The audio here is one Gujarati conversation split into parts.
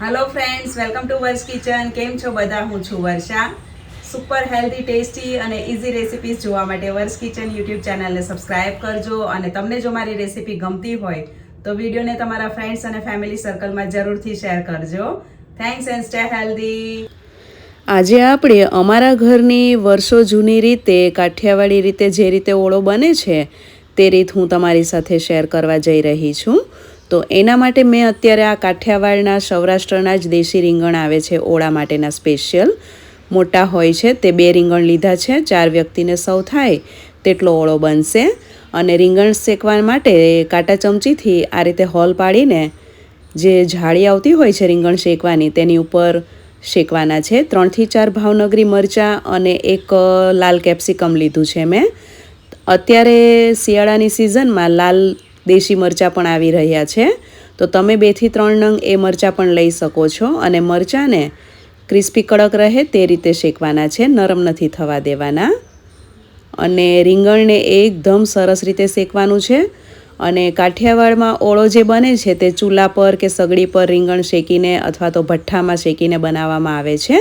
Hello friends welcome to Varsha kitchen કેમ છો બધા? હું છું વર્ષા. સુપર હેલ્ધી ટેસ્ટી અને ઇઝી રેસિપીઝ જોવા માટે વર્ષ કિચન યુટ્યુબ ચેનલને સબસ્ક્રાઇબ કરજો અને તમને જો મારી રેસિપી ગમતી હોય, તો વિડીયોને તમારા ફ્રેન્ડ્સ અને ફેમિલી સર્કલમાં જરૂરથી શેર કરજો. થેન્ક્સ એન્ડ સ્ટે હેલ્ધી આજે આપણે અમારા ઘરની વર્ષો જૂની રીતે, કાઠિયાવાડી રીતે જે રીતે ઓળો બને છે, તે રીત હું તમારી સાથે શેર કરવા જઈ રહી છું. તો એના માટે મેં અત્યારે આ કાઠિયાવાડના સૌરાષ્ટ્રના જ દેશી રીંગણ આવે છે, ઓળા માટેના સ્પેશિયલ મોટા હોય છે, તે બે રીંગણ લીધા છે, ચાર વ્યક્તિને સૌ થાય તેટલો ઓળો બનશે. અને રીંગણ શેકવા માટે કાંટા ચમચીથી આ રીતે હોલ પાડીને જે જાળી આવતી હોય છે રીંગણ શેકવાની, તેની ઉપર શેકવાના છે. ત્રણથી ચાર ભાવનગરી મરચાં અને એક લાલ કેપ્સિકમ લીધું છે મેં. અત્યારે શિયાળાની સિઝનમાં લાલ દેશી મરચાં પણ આવી રહ્યા છે. તો તમે બેથી ત્રણ નંગ એ મરચાં પણ લઈ શકો છો અને મરચાંને ક્રિસ્પી કડક રહે તે રીતે શેકવાના છે, નરમ નથી થવા દેવાના. અને રીંગણને એકદમ સરસ રીતે શેકવાનું છે અને કાઠિયાવાડમાં ઓળો જે બને છે તે ચૂલા પર કે સગડી પર રીંગણ શેકીને અથવા તો ભઠ્ઠામાં શેકીને બનાવવામાં આવે છે.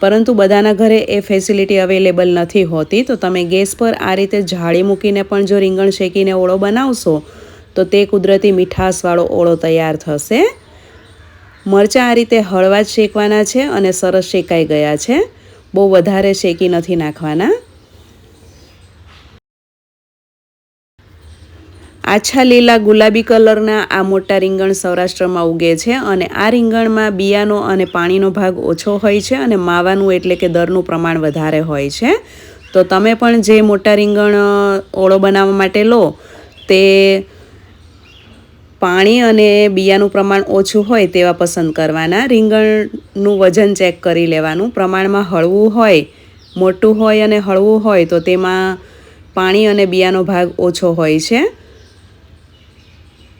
પરંતુ બધાના ઘરે એ ફેસિલિટી અવેલેબલ નથી હોતી. તો તમે ગેસ પર આ રીતે જાળી મૂકીને પણ જો રીંગણ શેકીને ઓળો બનાવશો તો તે કુદરતી મીઠાશવાળો ઓળો તૈયાર થશે. મરચાં આ રીતે હળવા જ શેકવાના છે અને સરસ શેકાઈ ગયા છે. બહુ વધારે શેકી નથી નાખવાના. આછા લીલા ગુલાબી કલરના આ મોટા રીંગણ સૌરાષ્ટ્રમાં ઉગે છે અને આ રીંગણમાં બિયાનો અને પાણીનો ભાગ ઓછો હોય છે અને માવાનું એટલે કે દરનું પ્રમાણ વધારે હોય છે. તો તમે પણ જે મોટા રીંગણ ઓળો બનાવવા માટે લો, તે પાણી અને બિયાનું પ્રમાણ ઓછું હોય તેવા પસંદ કરવાના. રીંગણનું વજન ચેક કરી લેવાનું. પ્રમાણમાં હળવું હોય, મોટું હોય અને હળવું હોય તો તેમાં પાણી અને બિયાનો ભાગ ઓછો હોય છે.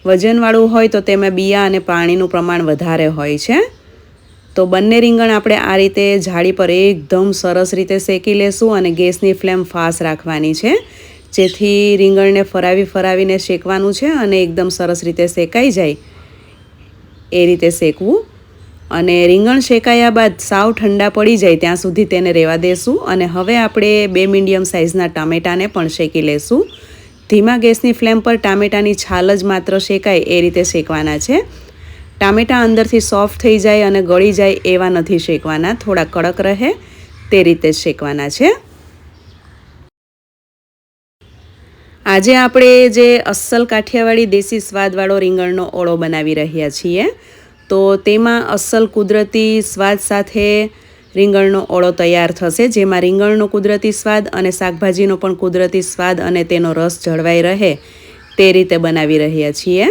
વજનવાળું હોય તો તેમાં બિયા અને પાણીનું પ્રમાણ વધારે હોય છે. તો બંને રીંગણ આપણે આ રીતે જાળી પર એકદમ સરસ રીતે શેકી લેશું અને ગેસની ફ્લેમ ફાસ્ટ રાખવાની છે. જેથી રીંગણને ફરાવી ફરાવીને શેકવાનું છે અને એકદમ સરસ રીતે શેકાઈ જાય એ રીતે શેકવું. અને રીંગણ શેકાયા બાદ સાવ ઠંડા પડી જાય ત્યાં સુધી તેને રહેવા દેશું અને હવે આપણે બે મીડિયમ સાઇઝના ટામેટાને પણ શેકી લેશું. ધીમા ગેસની ફ્લેમ પર ટામેટાની છાલ જ માત્ર શેકાય એ રીતે શેકવાના છે. ટામેટાં અંદરથી સોફ્ટ થઈ જાય અને ગળી જાય એવા નથી શેકવાના, થોડા કડક રહે તે રીતે શેકવાના છે. આજે આપણે જે અસલ કાઠિયાવાડી દેશી સ્વાદવાળો રીંગણનો ઓળો બનાવી રહ્યા છીએ, તો તેમાં અસલ કુદરતી સ્વાદ સાથે રીંગણનો ઓળો તૈયાર થશે, જેમાં રીંગણનો કુદરતી સ્વાદ અને શાકભાજીનો પણ કુદરતી સ્વાદ અને તેનો રસ જળવાઈ રહે તે રીતે બનાવી રહ્યા છીએ.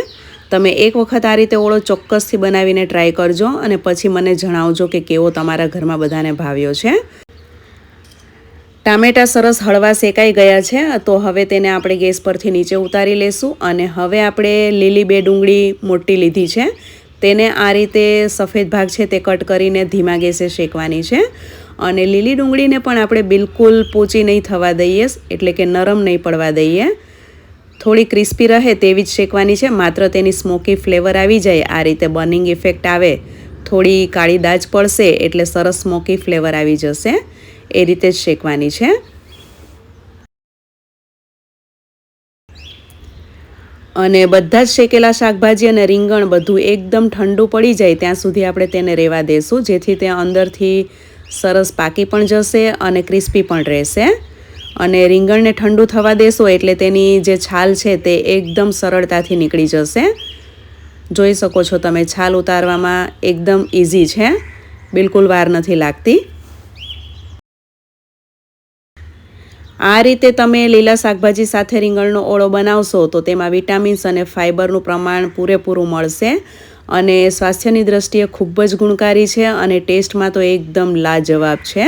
તમે એક વખત આ રીતે ઓળો ચોક્કસથી બનાવીને ટ્રાય કરજો અને પછી મને જણાવજો કે કેવો તમારા ઘરમાં બધાને ભાવ્યો છે. ટામેટાં સરસ હળવા શેકાઈ ગયા છે, તો હવે તેને આપણે ગેસ પરથી નીચે ઉતારી લેશું અને હવે આપણે લીલી બે ડુંગળી મોટી લીધી છે. તેને આ રીતે સફેદ ભાગ છે તે કટ કરીને ધીમા ગેસે શેકવાની છે. અને લીલી ડુંગળીને પણ આપણે બિલકુલ પોચી નહીં થવા દઈએ, એટલે કે નરમ નહીં પડવા દઈએ. થોડી ક્રિસ્પી રહે તેવી જ શેકવાની છે, માત્ર તેની સ્મોકી ફ્લેવર આવી જાય, આ રીતે બર્નિંગ ઇફેક્ટ આવે. થોડી કાળી દાજ પડશે એટલે સરસ સ્મોકી ફ્લેવર આવી જશે. એ રીતે જ શેકવાની છે. અને બધા જ શેકેલા શાકભાજી અને રીંગણ બધું એકદમ ઠંડુ પડી જાય ત્યાં સુધી આપણે તેને રહેવા દઈશું જેથી તે અંદરથી સરસ પાકી પણ જશે અને ક્રિસ્પી પણ રહેશે. અને રીંગણને ઠંડુ થવા દેશો એટલે તેની જે છાલ છે તે એકદમ સરળતાથી નીકળી જશે. જોઈ શકો છો તમે, છાલ ઉતારવામાં એકદમ ઇઝી છે. બિલકુલ વાર નથી લાગતી. આ રીતે તમે લીલા શાકભાજી સાથે રીંગણનો ઓળો બનાવશો તો તેમાં વિટામિન્સ અને ફાઇબરનું પ્રમાણ પૂરેપૂરું મળશે. અને સ્વાસ્થ્યની દ્રષ્ટિએ ખૂબ જ ગુણકારી છે અને ટેસ્ટમાં તો એકદમ લાજવાબ છે.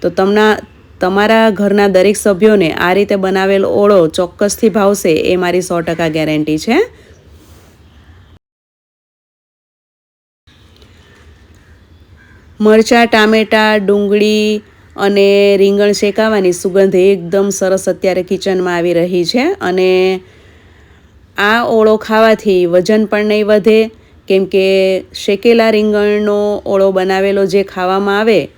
તો તમના તમારા ઘરના દરેક સભ્યોને આ રીતે બનાવેલ ઓળો ચોક્કસથી ભાવશે એ મારી સો ટકા ગેરંટી છે. મરચાં, ટામેટાં, ડુંગળી અને રીંગણ શેકાવાની સુગંધ એકદમ સરસ અત્યારે કિચનમાં આવી રહી છે. અને આ ઓળો ખાવાથી વજન પણ નહીં વધે. કેમ કે શેકેલા રીંગણનો ઓળો બનાવેલો જે ખાવામાં આવે,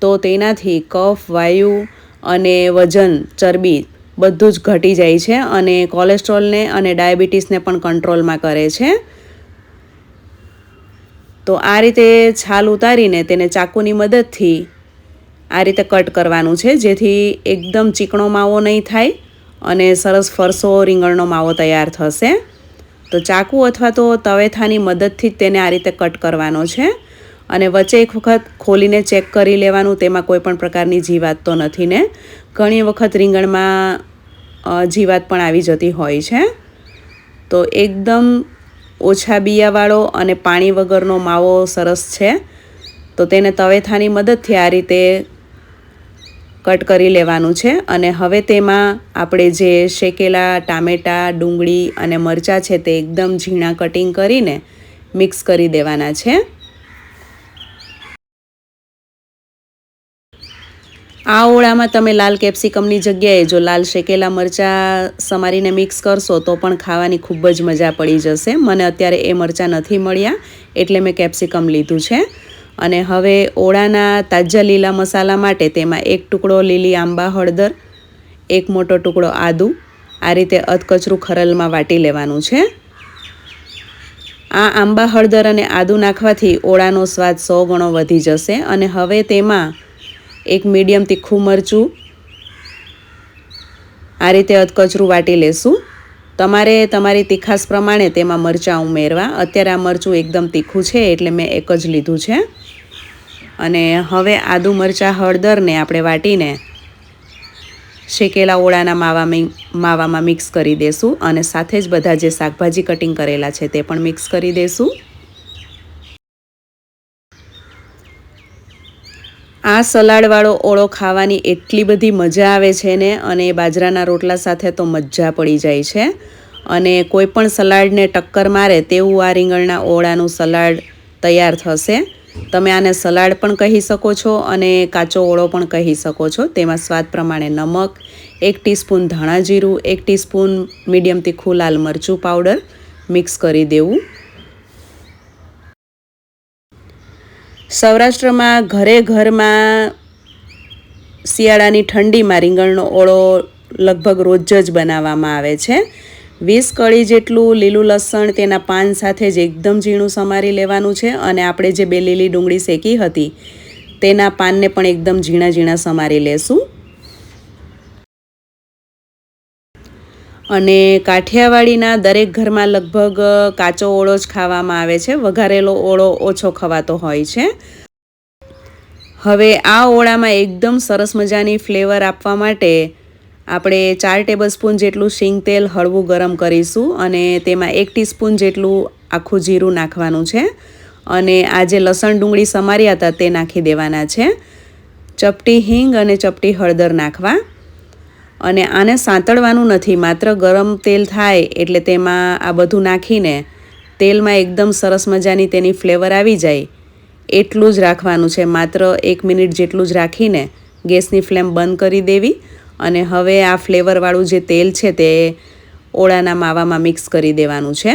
તો તેનાથી કફ, વાયુ અને વજન, ચરબી બધું જ ઘટી જાય છે અને કોલેસ્ટ્રોલને અને ડાયાબિટીસને પણ કંટ્રોલમાં કરે છે. તો આ રીતે છાલ ઉતારીને તેને ચાકુની મદદથી આ રીતે કટ કરવાનું છે, જેથી એકદમ ચીકણો માવો નહીં થાય અને સરસ ફરસો રીંગણનો માવો તૈયાર થશે. તો ચાકુ અથવા તો તવેથાની મદદથી જ તેને આ રીતે કટ કરવાનો છે અને વચ્ચે એક વખત ખોલીને ચેક કરી લેવાનું, તેમાં કોઈ પણ પ્રકારની જીવાત તો નથી ને. ઘણી વખત રીંગણમાં જીવાત પણ આવી જતી હોય છે. તો એકદમ ઓછા બિયાવાળો અને પાણી વગરનો માવો સરસ છે. તો તેને તવેથાની મદદથી આ રીતે કટ કરી લેવાનું છે અને હવે તેમાં આપણે જે શેકેલા ટામેટાં, ડુંગળી અને મરચાં છે તે એકદમ ઝીણા કટિંગ કરીને મિક્સ કરી દેવાના છે. આ ઓળામાં તમે લાલ કેપ્સિકમની જગ્યાએ જો લાલ શેકેલા મરચાં સમારીને મિક્સ કરશો તો પણ ખાવાની ખૂબ જ મજા પડી જશે. મને અત્યારે એ મરચાં નથી મળ્યા એટલે મેં કેપ્સિકમ લીધું છે. અને હવે ઓળાના તાજા લીલા મસાલા માટે તેમાં એક ટુકડો લીલી આંબા હળદર, એક મોટો ટુકડો આદુ. આ રીતે અધકચરું ખરલમાં વાટી લેવાનું છે. આ આંબા હળદર અને આદુ નાખવાથી ઓળાનો સ્વાદ સો ગણો વધી જશે અને હવે તેમાં એક મીડિયમ તીખું મરચું આ રીતે અધકચરું વાટી લેશું. તમારે તમારી તીખાસ પ્રમાણે તેમાં મરચાં ઉમેરવા. અત્યારે આ મરચું એકદમ તીખું છે, એટલે મેં એક જ લીધું છે. અને હવે આદુ મરચાં હળદરને આપણે વાટીને શેકેલા ઓળાના માવામાં માવામાં મિક્સ કરી દેશું અને સાથે જ બધા જે શાકભાજી કટિંગ કરેલા છે તે પણ મિક્સ કરી દેશું. આ સલાડવાળો ઓળો ખાવાની એટલી બધી મજા આવે છે ને, અને બાજરાના રોટલા સાથે તો મજા પડી જાય છે. અને કોઈ પણ સલાડને ટક્કર મારે તેવું આ રીંગણના ઓળાનું સલાડ તૈયાર થશે. તમે આને સલાડ પણ કહી શકો છો અને કાચો ઓળો પણ કહી શકો છો. તેમાં સ્વાદ પ્રમાણે નમક, એક ટીસ્પૂન ધાણા જીરું, એક ટીસ્પૂન મીડિયમ તીખું લાલ મરચું પાવડર મિક્સ કરી દેવું. સૌરાષ્ટ્રમાં ઘરે ઘરમાં શિયાળાની ઠંડીમાં રીંગણનો ઓળો લગભગ રોજ જ બનાવવામાં આવે છે. વીસ કળી જેટલું લીલું લસણ તેના પાન સાથે જ એકદમ ઝીણું સમારી લેવાનું છે અને આપણે જે બે લીલી ડુંગળી શેકી હતી તેના પાનને પણ એકદમ ઝીણા ઝીણા સમારી લેશું. અને કાઠિયાવાડીના દરેક ઘરમાં લગભગ કાચો ઓળો જ ખાવામાં આવે છે. વઘારેલો ઓળો ઓછો ખવાતો હોય છે. હવે આ ઓળામાં એકદમ સરસ મજાની ફ્લેવર આપવા માટે આપણે ચાર ટેબલ સ્પૂન જેટલું શીંગ તેલ હળવું ગરમ કરીશું અને તેમાં એક ટીસ્પૂન જેટલું આખું જીરું નાખવાનું છે. અને આ જે લસણ ડુંગળી સમાર્યા હતા તે નાખી દેવાના છે. ચપટી હિંગ અને ચપટી હળદર નાખવા. અને આને સાંતળવાનું નથી. માત્ર ગરમ તેલ થાય એટલે તેમાં આ બધું નાખીને તેલમાં એકદમ સરસ મજાની તેની ફ્લેવર આવી જાય. એટલું જ રાખવાનું છે. માત્ર એક મિનિટ જેટલું જ રાખીને ગેસની ફ્લેમ બંધ કરી દેવી અને હવે આ ફ્લેવરવાળું જે તેલ છે તે ઓળાના માવામાં મિક્સ કરી દેવાનું છે.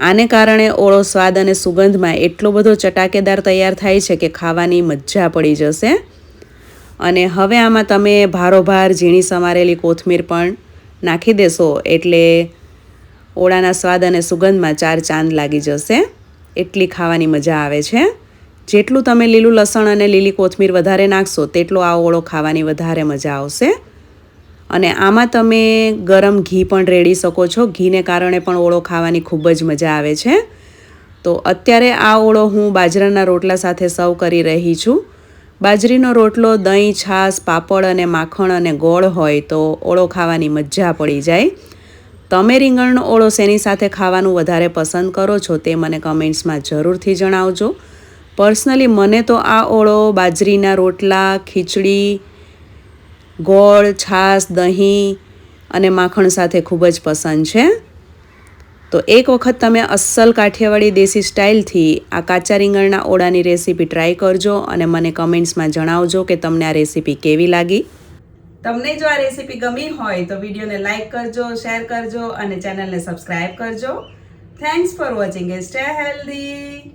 આને કારણે ઓળો સ્વાદ અને સુગંધમાં એટલો બધો ચટાકેદાર તૈયાર થાય છે કે ખાવાની મજા પડી જશે. અને હવે આમાં તમે ભારોભાર, ઝીણી સમારેલી કોથમીર પણ નાખી દેશો એટલે ઓળાના સ્વાદ અને સુગંધમાં ચાર ચાંદ લાગી જશે. એટલી ખાવાની મજા આવે છે. જેટલું તમે લીલું લસણ અને લીલી કોથમીર વધારે નાખશો, તેટલો આ ઓળો ખાવાની વધારે મજા આવશે. અને આમાં તમે ગરમ ઘી પણ રેડી શકો છો. ઘીને કારણે પણ ઓળો ખાવાની ખૂબ જ મજા આવે છે. તો અત્યારે આ ઓળો હું બાજરાના રોટલા સાથે સર્વ કરી રહી છું. બાજરીનો રોટલો, દહીં, છાશ, પાપડ અને માખણ અને ગોળ હોય તો ઓળો ખાવાની મજા પડી જાય. તમે રીંગણનો ઓળો શેની સાથે ખાવાનું વધારે પસંદ કરો છો તે મને કમેન્ટ્સમાં જરૂરથી જણાવજો. પર્સનલી મને તો આ ઓળો બાજરીના રોટલા, ખીચડી, ગોળ, છાશ, દહીં અને માખણ સાથે ખૂબ જ પસંદ છે. તો એક વખત તમે અસલ કાઠિયાવાડી દેશી સ્ટાઇલથી આ કાચા રીંગણના ઓળાની રેસીપી ટ્રાય કરજો અને મને કમેન્ટ્સમાં જણાવજો કે તમને આ રેસીપી કેવી લાગી. તમને જો આ રેસીપી ગમી હોય તો વિડીયોને લાઇક કરજો, શેર કરજો અને ચેનલને સબસ્ક્રાઇબ કરજો. Thanks for watching stay healthy